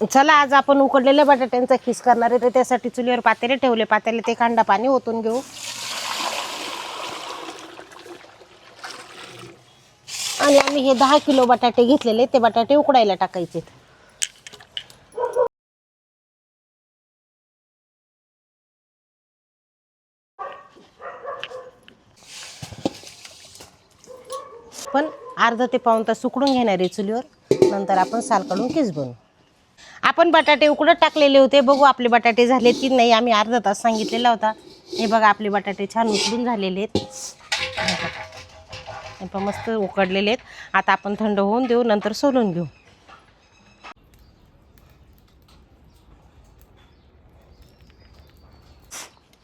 चला आज आपण उकडलेल्या बटाट्यांचा खीस करणार आहे तर त्यासाठी चुलीवर पातेले ठेवले. पातेले ते कांदा पाणी ओतून घेऊ. आणि आम्ही हे दहा किलो बटाटे घेतलेले ते बटाटे उकडायला टाकायचे. पण अर्धा ते पाऊन तास उकडून घेणार आहे चुलीवर. नंतर आपण साल काढून किस बनवू. आपण बटाटे उकडत टाकलेले होते. बघू आपले बटाटे झाले की नाही. आम्ही अर्धा तास सांगितलेला होता. हे बघा आपले बटाटे छान उकडून झालेले आहेत. पण मस्त उकडलेले आहेत. आता आपण थंड होऊन देऊ नंतर सोलून घेऊ.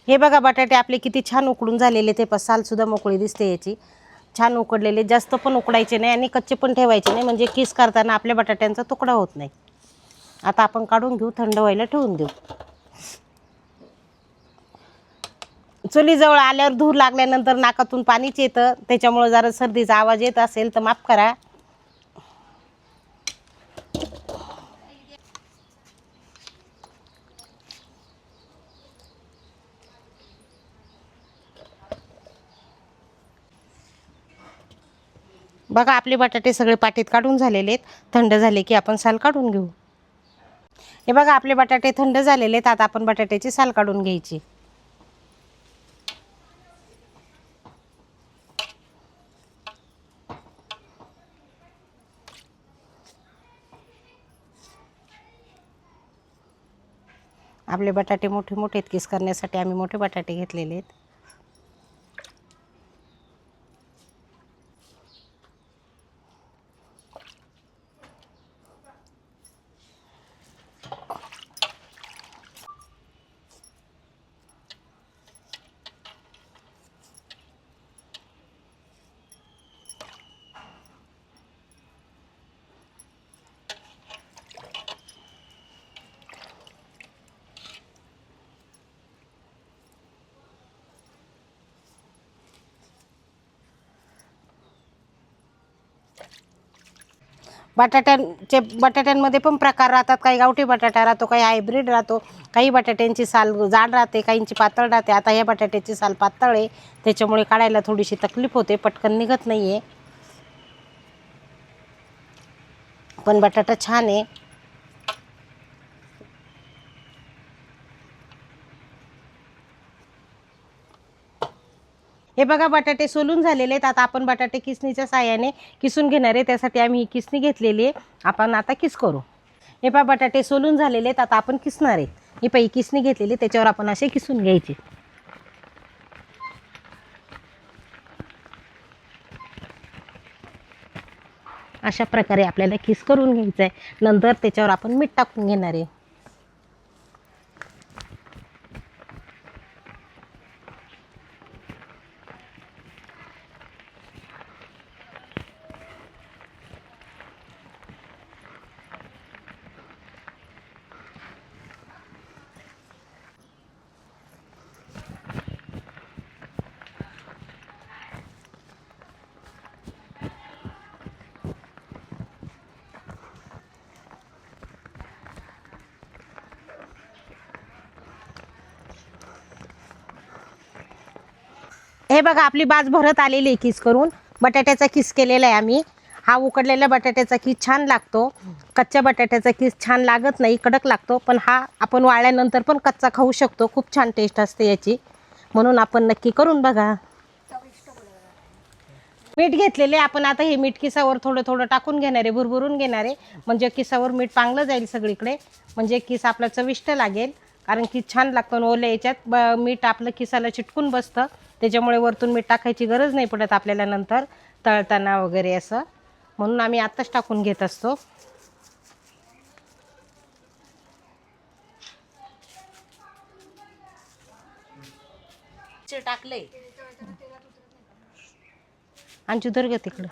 हे बघा बटाटे आपले किती छान उकडून झालेले ते पण सालसुद्धा मोकळी दिसते याची. छान उकडलेले जास्त पण उकडायचे नाही आणि कच्चे पण ठेवायचे नाही. म्हणजे किस करताना आपल्या बटाट्यांचा तुकडा होत नाही. आता आपण काढून घेऊ थंड व्हायला ठेवून देऊ. चुलीजवळ आल्यावर धूर लागल्यानंतर नाकातून पाणीच येतं. त्याच्यामुळं जरा सर्दीचा आवाज येत असेल तर माफ करा. बघा आपले बटाटे सगळे पाटीत काढून झालेले आहेत. थंड झाले की आपण साल काढून घेऊ. हे बघा आपले बटाटे थंड झालेले आहेत. आता आपण बटाट्याची साल काढून घ्यायची. आपले बटाटे मोठे मोठे आहेत. किस करण्यासाठी आम्ही मोठे बटाटे घेतलेले आहेत. बटाट्यांचे बटाट्यांमध्ये पण प्रकार राहतात. काही गावठी बटाटा राहतो काही हायब्रिड राहतो. काही बटाट्यांची साल जाड राहते काहींची पातळ राहते. आता ह्या बटाट्याची साल पातळ आहे. त्याच्यामुळे काढायला थोडीशी तकलीफ होते पटकन निघत नाही आहे पण बटाटा छान आहे. हे बघा बटाटे सोलून झालेले आहेत. आता आपण बटाटे किसणीच्या साह्याने किसून घेणार आहे. त्यासाठी आम्ही ही किसणी घेतलेली आहे. आपण आता किस करू. हे पहा बटाटे सोलून झालेले आहेत. आता आपण किसणार आहे. ही पही किसणी घेतलेली त्याच्यावर आपण असे किसून घ्यायचे. अशा प्रकारे आपल्याला किस करून घ्यायचं आहे नंतर त्याच्यावर आपण मीठ टाकून घेणार आहे. हे बघा आपली बाज भरत आलेली आहे किस करून. बटाट्याचा किस केलेला आहे आम्ही. हा उकडलेल्या बटाट्याचा किस छान लागतो. कच्च्या बटाट्याचा किस छान लागत नाही कडक लागतो पण हा आपण वाळल्यानंतर पण कच्चा खाऊ शकतो. खूप छान टेस्ट असते याची. म्हणून आपण नक्की करून बघा. मीठ घेतलेले आपण आता हे मीठ किसावर थोडं थोडं टाकून घेणार आहे भुरभुरून घेणार आहे. म्हणजे किसावर मीठ चांगलं जाईल सगळीकडे. म्हणजे किस आपला चविष्ट लागेल. कारण की छान लागतं ओल्या याच्यात ब मीठ आपलं किसाला चिटकून बसतं. त्याच्यामुळे वरतून मीठ टाकायची गरज नाही पडत आपल्याला नंतर तळताना वगैरे असं. म्हणून आम्ही आत्ताच टाकून घेत असतो. टाकले. धर ग तिकडं.